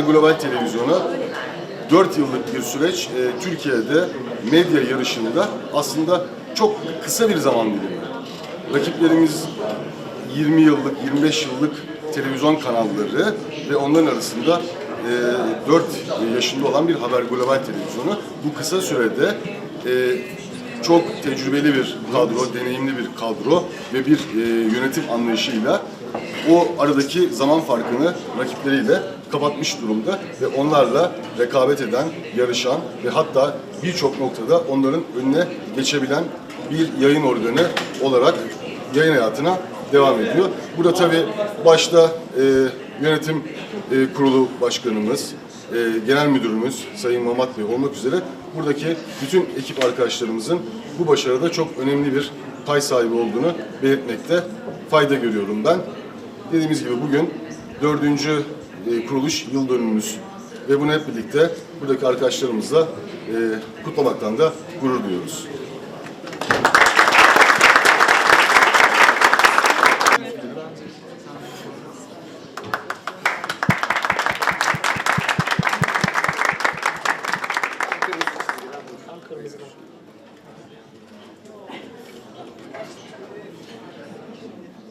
Global Televizyonu 4 yıllık bir süreç e, Türkiye'de medya yarışında aslında çok kısa bir zaman dilimi. Rakiplerimiz 20 yıllık, 25 yıllık televizyon kanalları ve onların arasında e, 4 yaşında olan bir Haber Global Televizyonu bu kısa sürede e, çok tecrübeli bir kadro, deneyimli bir kadro ve bir e, yönetim anlayışıyla o aradaki zaman farkını rakipleriyle kapatmış durumda ve onlarla rekabet eden, yarışan ve hatta birçok noktada onların önüne geçebilen bir yayın organı olarak yayın hayatına devam ediyor. Burada tabii başta e, yönetim e, kurulu başkanımız, e, genel müdürümüz Sayın Mamat Bey olmak üzere buradaki bütün ekip arkadaşlarımızın bu başarıda çok önemli bir pay sahibi olduğunu belirtmekte fayda görüyorum ben. Dediğimiz gibi bugün dördüncü e, kuruluş yıl dönümümüz ve bunu hep birlikte buradaki arkadaşlarımızla e, kutlamaktan da gurur duyuyoruz.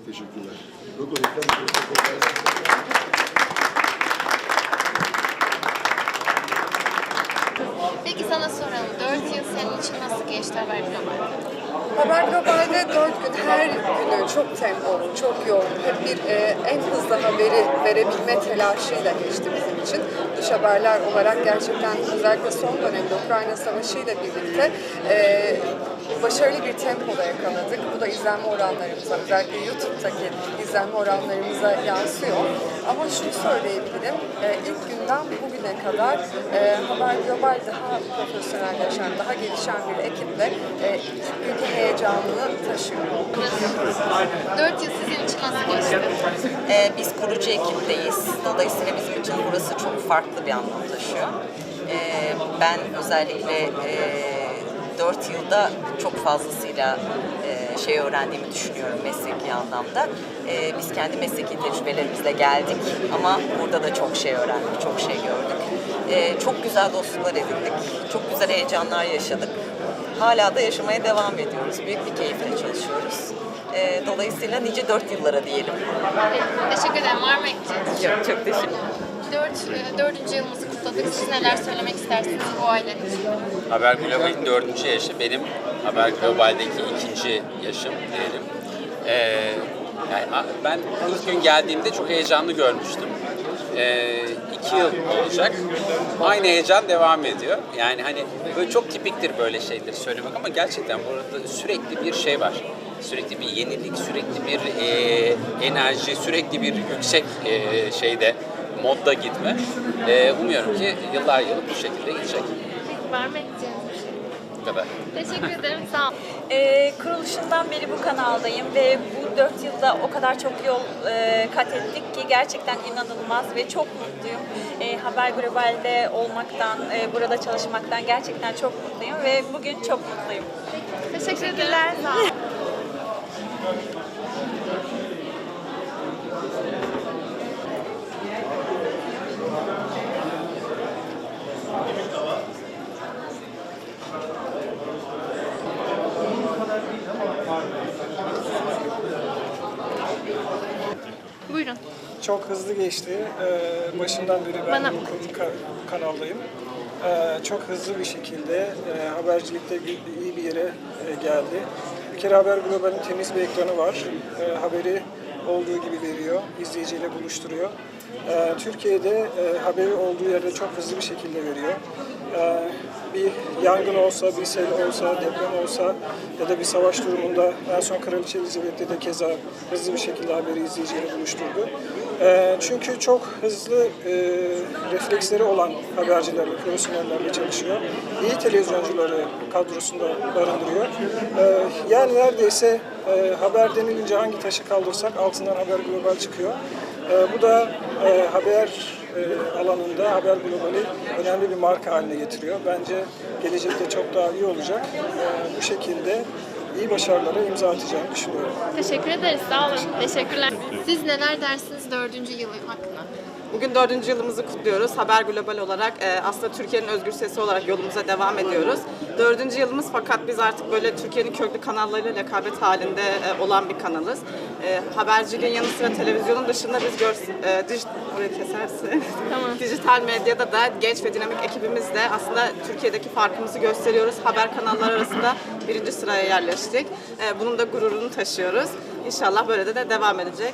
Teşekkürler. Yok, o reklam- Peki sana soralım. 4 yıl senin için nasıl geçti Haber Global? Haber Global'de dört gün her günü çok tempolu, çok yoğun, hep bir e, en hızlı haberi verebilme telaşıyla geçti bizim için. Dış haberler olarak gerçekten özellikle son dönemde Ukrayna Savaşı ile birlikte e, başarılı bir tempoda yakaladık. Bu da izlenme oranlarımıza, özellikle YouTube'daki izlenme oranlarımıza yansıyor. Ama şunu söyleyebilirim, e, ilk günden bugüne kadar e, Haber Global daha profesyonelleşen, daha gelişen bir ekiple e, ilk günkü heyecanını taşıyor. 4 yıl sizin için nasıl geçti? Ee, biz kurucu ekipteyiz. Dolayısıyla bizim için burası çok farklı bir anlam taşıyor. Ee, ben özellikle e, 4 yılda çok fazlasıyla e, şey öğrendiğimi düşünüyorum mesleki anlamda. Ee, biz kendi mesleki tecrübelerimizle geldik ama burada da çok şey öğrendik, çok şey gördük. Ee, çok güzel dostluklar edindik, çok güzel heyecanlar yaşadık. Hala da yaşamaya devam ediyoruz. Büyük bir keyifle çalışıyoruz. Ee, dolayısıyla nice dört yıllara diyelim. Teşekkür ederim. Var mı ekleyeceğiniz? Çok çok teşekkür 4, 4. yılımızı kutladık. Siz neler söylemek istersiniz bu ailenin için? Haber Global'in dördüncü yaşı, benim Haber Global'deki ikinci yaşım diyelim. Ee, yani ben ilk gün geldiğimde çok heyecanlı görmüştüm. Ee, iki yıl olacak. Aynı heyecan devam ediyor. Yani hani böyle çok tipiktir böyle şeyleri söylemek ama gerçekten burada sürekli bir şey var. Sürekli bir yenilik, sürekli bir e, enerji, sürekli bir yüksek e, şeyde modda gitme. E, umuyorum ki yıllar yılı bu şekilde gidecek. Var mı ekleyeceğiniz? Bu kadar. Teşekkür ederim. Sağ olun. Ee, kuruluşundan beri bu kanaldayım ve bu dört yılda o kadar çok yol e, kat ettik ki gerçekten inanılmaz ve çok mutluyum. Ee, Haber Global'de olmaktan, e, burada çalışmaktan gerçekten çok mutluyum ve bugün çok mutluyum. Teşekkür ederim. Sağ olun. Buyurun. Çok hızlı geçti. Ee, başından beri ben Bana- bu ka- kanaldayım. Ee, çok hızlı bir şekilde e, habercilikte iyi bir yere e, geldi. Bir kere Haber Global'in temiz bir ekranı var. Ee, haberi olduğu gibi veriyor, izleyiciyle buluşturuyor. Ee, Türkiye'de e, haberi olduğu yerde çok hızlı bir şekilde veriyor. Ee, bir yangın olsa, bir sel olsa, deprem olsa ya da bir savaş durumunda en son Kraliçe Elizabeth'te de keza hızlı bir şekilde haberi izleyiciyle buluşturdu. Ee, çünkü çok hızlı e, refleksleri olan habercilerle, profesyonellerle çalışıyor. İyi televizyoncuları kadrosunda barındırıyor. Ee, yani neredeyse e, haber denilince hangi taşı kaldırsak altından Haber Global çıkıyor. Ee, bu da e, haber e, alanında Haber Global'i önemli bir marka haline getiriyor. Bence gelecekte çok daha iyi olacak. Ee, bu şekilde iyi başarılara imza atacağını düşünüyorum. Teşekkür ederiz. Sağ olun. Teşekkürler. Siz neler dersiniz 4. yılı hakkında? Bugün dördüncü yılımızı kutluyoruz. Haber Global olarak e, aslında Türkiye'nin özgür sesi olarak yolumuza devam ediyoruz. Dördüncü yılımız fakat biz artık böyle Türkiye'nin köklü kanallarıyla rekabet halinde e, olan bir kanalız. E, haberciliğin yanı sıra televizyonun dışında biz gör, e, dij, orayı kesersin. dijital medyada da genç ve dinamik ekibimizle aslında Türkiye'deki farkımızı gösteriyoruz. Haber kanalları arasında birinci sıraya yerleştik. E, bunun da gururunu taşıyoruz. İnşallah böyle de, de devam edecek.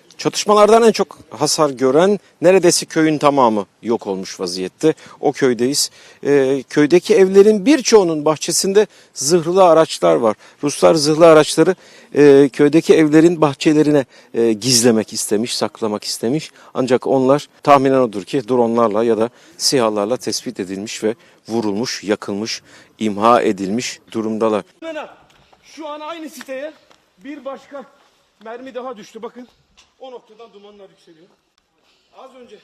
çatışmalardan en çok hasar gören neredeyse köyün tamamı yok olmuş vaziyette. O köydeyiz. Ee, köydeki evlerin birçoğunun bahçesinde zırhlı araçlar var. Ruslar zırhlı araçları e, köydeki evlerin bahçelerine e, gizlemek istemiş, saklamak istemiş. Ancak onlar tahminen odur ki dronlarla ya da SİHA'larla tespit edilmiş ve vurulmuş, yakılmış, imha edilmiş durumdalar. Şu an aynı siteye bir başka mermi daha düştü. Bakın o noktadan dumanlar yükseliyor. Az önce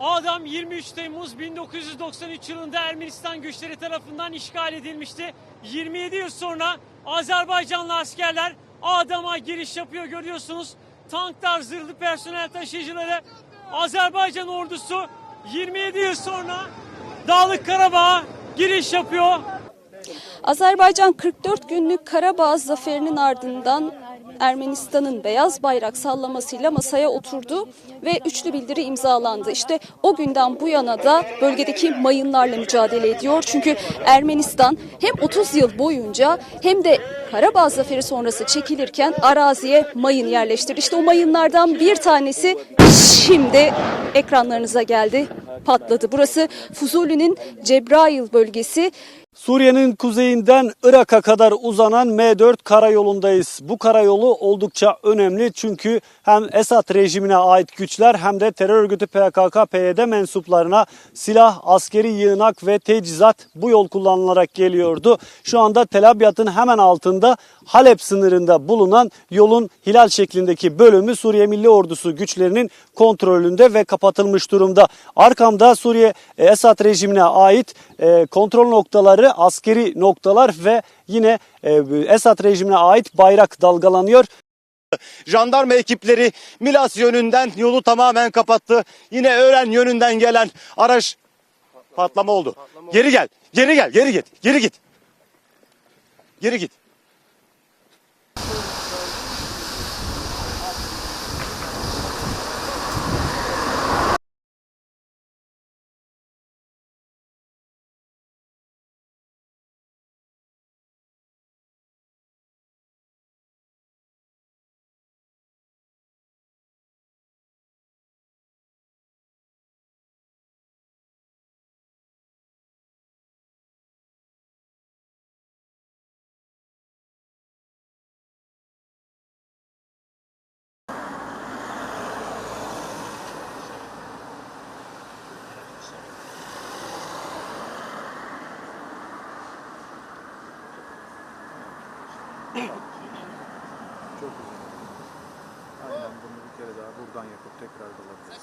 Adam 23 Temmuz 1993 yılında Ermenistan güçleri tarafından işgal edilmişti. 27 yıl sonra Azerbaycanlı askerler Adam'a giriş yapıyor görüyorsunuz. Tanklar, zırhlı personel taşıyıcıları Azerbaycan ordusu 27 yıl sonra Dağlık Karabağ'a giriş yapıyor. Azerbaycan 44 günlük Karabağ zaferinin ardından Ermenistan'ın beyaz bayrak sallamasıyla masaya oturdu ve üçlü bildiri imzalandı. İşte o günden bu yana da bölgedeki mayınlarla mücadele ediyor. Çünkü Ermenistan hem 30 yıl boyunca hem de Karabağ zaferi sonrası çekilirken araziye mayın yerleştirdi. İşte o mayınlardan bir tanesi şimdi ekranlarınıza geldi, patladı. Burası Fuzuli'nin Cebrail bölgesi. Suriye'nin kuzeyinden Irak'a kadar uzanan M4 karayolundayız. Bu karayolu oldukça önemli çünkü hem Esad rejimine ait güçler hem de terör örgütü PKK-PYD mensuplarına silah, askeri yığınak ve tecizat bu yol kullanılarak geliyordu. Şu anda Tel Abyad'ın hemen altında Halep sınırında bulunan yolun hilal şeklindeki bölümü Suriye Milli Ordusu güçlerinin kontrolünde ve kapatılmış durumda. Arkamda Suriye e, Esad rejimine ait e, kontrol noktaları, askeri noktalar ve yine e, Esad rejimine ait bayrak dalgalanıyor. Jandarma ekipleri Milas yönünden yolu tamamen kapattı. Yine Öğren yönünden gelen araç patlama oldu. Geri gel, geri gel, geri git, geri git. Geri git. Aynen bunu bir kere daha buradan yapıp tekrar dalabiliriz.